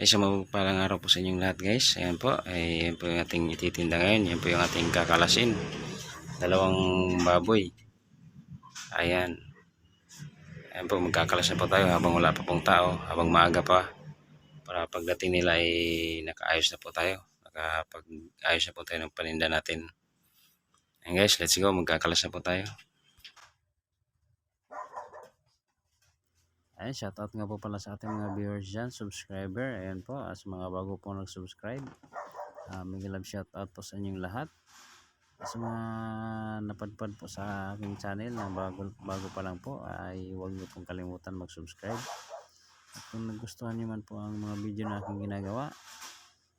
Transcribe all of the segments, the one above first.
Ay sa palang araw po sa inyong lahat guys. Ayan po. Ay, ayan po yung ating ititinda ngayon. Yan po yung ating kakalasin. Dalawang baboy. Ayan. Ayan po magkakalas po tayo habang wala pa pong tao. Habang maaga pa. Para pagdating nila ay nakaayos na po tayo. Nakapag-ayos na po tayo ng paninda natin. Ayan guys, let's go. Magkakalas po tayo. Ayan, shoutout nga po pala sa ating mga viewers dyan, subscriber. Ayan po, as mga bago po nag-subscribe. Uh, may love shoutout po sa inyong lahat. Sa mga napadpad po sa aking channel na bago, bago pa lang po, ay huwag niyo pong kalimutan mag-subscribe. At kung nagustuhan niyo man po ang mga video na aking ginagawa,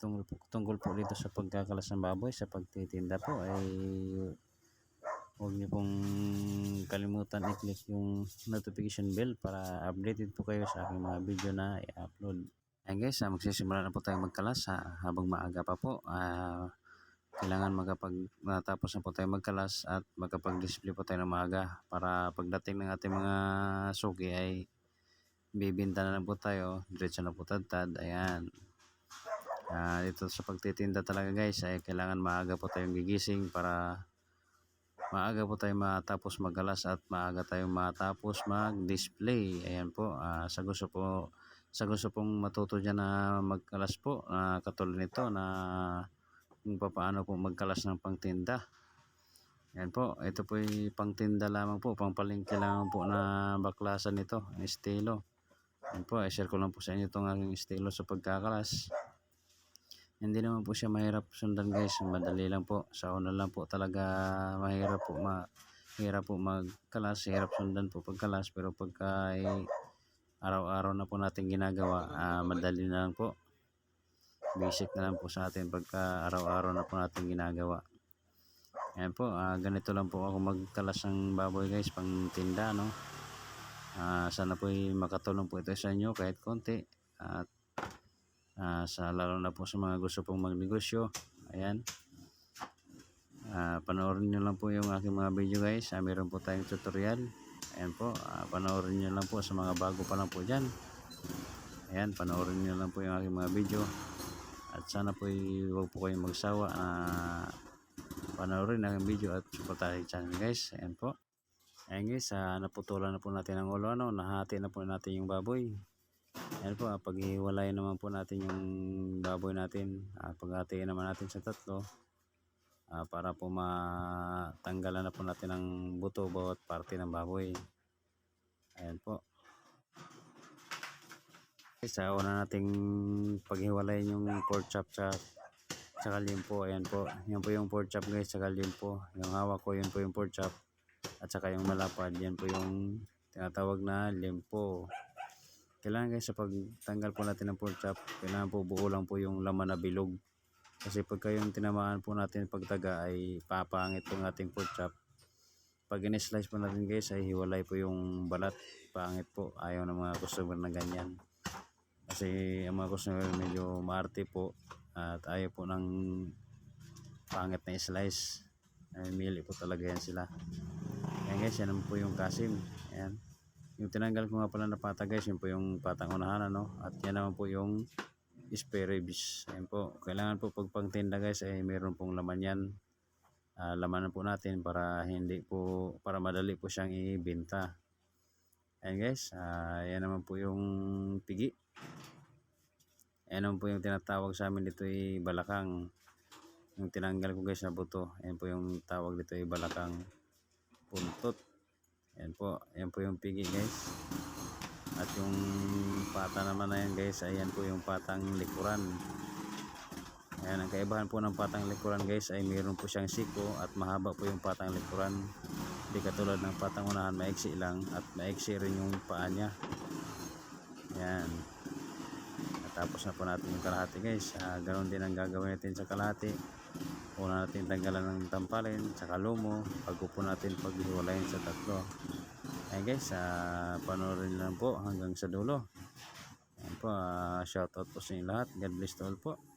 tungkol tungkol po dito sa pagkakalas ng baboy, sa pagtitinda po, ay huwag niyo pong kalimutan i-click yung notification bell para updated po kayo sa aking mga video na i-upload. Ayan guys, uh, magsisimula na po tayo magkalas ha, habang maaga pa po. Uh, kailangan magkapag matapos na po tayo magkalas at magkapag-display po tayo ng maaga para pagdating ng ating mga suki ay bibinta na lang po tayo, diretso na po tadtad. Ayan. Uh, dito sa pagtitinda talaga guys ay kailangan maaga po tayong gigising para maaga po tayo matapos magalas at maaga tayong matapos mag-display. Ayan po, uh, sa gusto po sa gusto pong matuto dyan na magkalas po, uh, katulad nito na kung paano po magkalas ng pangtinda. Ayan po, ito po ay pangtinda lamang po, pangpalingki lamang po na baklasan nito, estilo. Ayan po, i-share ko lang po sa inyo itong aking estilo sa pagkakalas. Hindi naman po siya mahirap sundan guys. Madali lang po. Sa una lang po talaga mahirap po. Mahirap po magkalas. Hirap sundan po pagkalas. Pero pagka araw-araw na po natin ginagawa, uh, madali na lang po. Basic na lang po sa atin pagka araw-araw na po natin ginagawa. Ayan po, uh, ganito lang po ako magkalas ng baboy guys, pang tinda no. Uh, sana po makatulong po ito sa inyo kahit konti. At uh, sa lalo na po sa mga gusto pong magnegosyo. Ayan. Uh, panoorin nyo lang po yung aking mga video guys. Uh, meron po tayong tutorial. Ayan po. Uh, panoorin nyo lang po sa mga bago pa lang po dyan. Ayan panoorin nyo lang po yung aking mga video. At sana po huwag po kayong magsawa. Na uh, panoorin ang video at supportahin channel guys. Ayan po. Ayan guys. Uh, naputulan na po natin ang ulo ano, nahati na po natin yung baboy Ayan po, ah, naman po natin yung baboy natin. Ah, paghatiin naman natin sa tatlo. Ah, para po matanggalan na po natin ang buto bawat parte ng baboy. Ayan po. Sa una nating paghiwalay yung pork chop sa saka limpo. Ayan po. Yan po yung pork chop guys, saka limpo. Yung hawak ko, yun po yung pork chop. At saka yung malapad, yan po yung tinatawag na limpo kailangan guys sa pagtanggal po natin ng pork chop kailangan po buo lang po yung laman na bilog. Kasi pagka yung tinamaan po natin pagtaga ay papangit po ng ating pork chop. Pag in-slice po natin guys ay hiwalay po yung balat pangit po. Ayaw ng mga customer na ganyan. Kasi ang mga customer medyo maarte po at ayaw po ng pangit na slice. Ay mili po talaga yan sila. Ayan guys yan po yung kasim. Ayan yung tinanggal ko nga pala na pata guys yun po yung patang unahan ano? At yan naman po yung spare ribs. Ayun po kailangan po pag pangtinda guys ay meron pong laman yan. Uh, lamanan po natin para hindi po para madali po siyang ibenta ayun guys uh, yan naman po yung pigi. Ayan naman po yung tinatawag sa amin dito ay balakang. Yung tinanggal ko guys na buto ayan po yung tawag dito ay balakang puntot Ayan po, ayan po yung pigi guys. At yung pata naman na yan guys, ayan po yung patang likuran. Ayan, ang kaibahan po ng patang likuran guys ay mayroon po siyang siko at mahaba po yung patang likuran. Hindi katulad ng patang unahan, maiksi lang at maiksi rin yung paa niya. Ayan. At tapos na po natin yung kalahati guys. Uh, ganun din ang gagawin natin sa kalahati una natin tanggalan ng tampalin tsaka lumo bago natin paghiwalayin sa tatlo. Ayun guys uh, panoorin lang po hanggang sa dulo. Ayun po uh, shoutout po sa inyo lahat. God bless to all po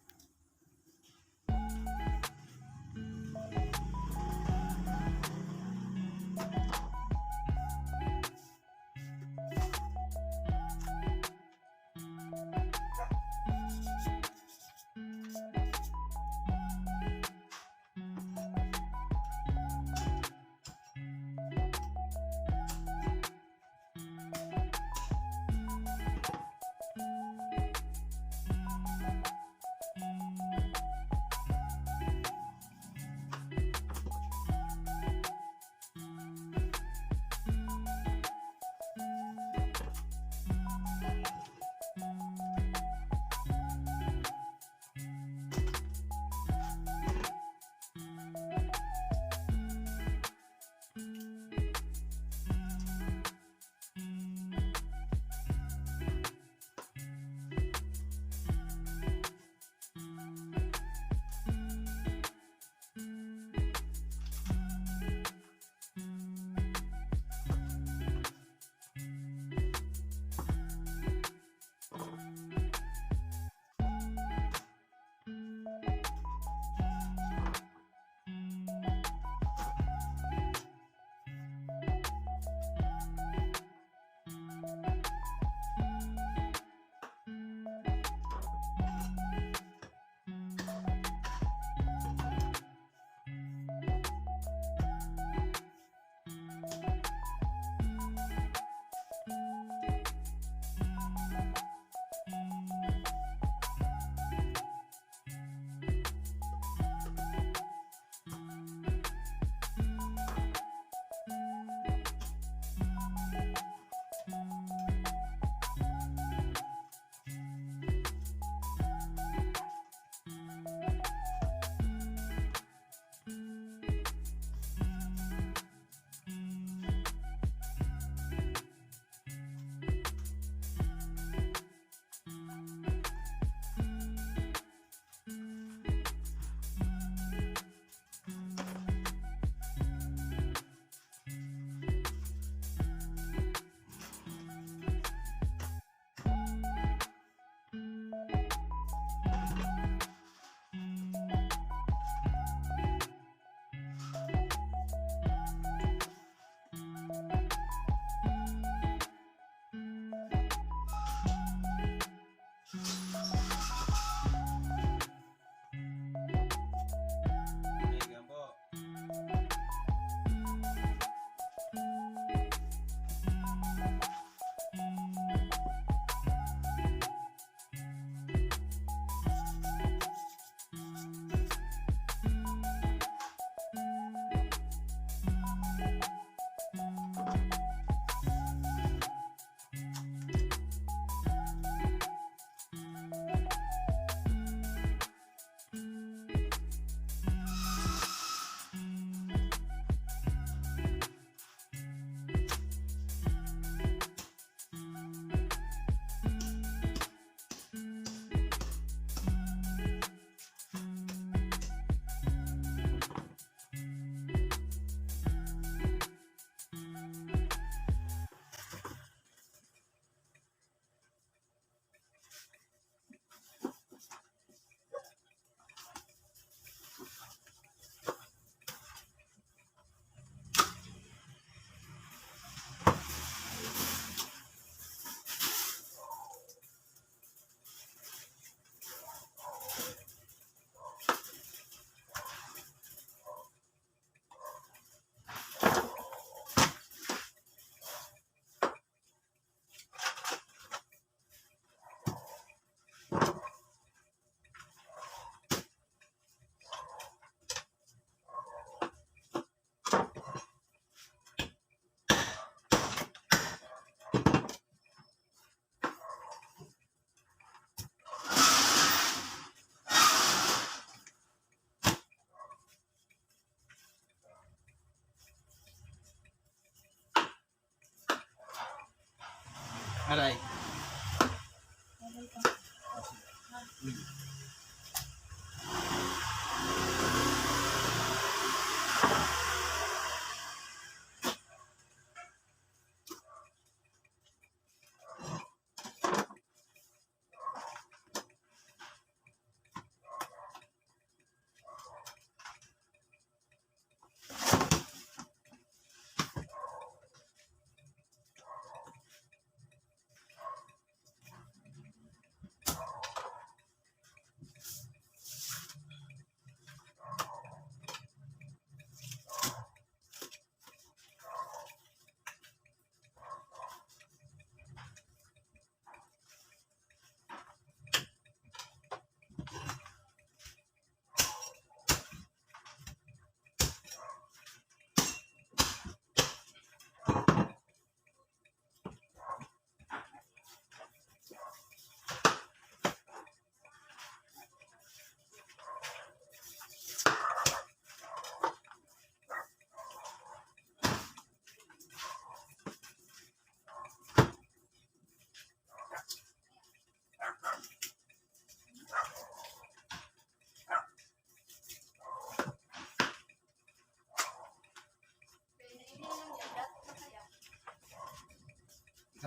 Aray. Ikaw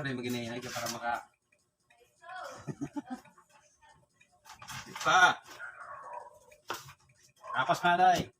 rin mag-inahinay ka para maka... pa! Tapos na, Day.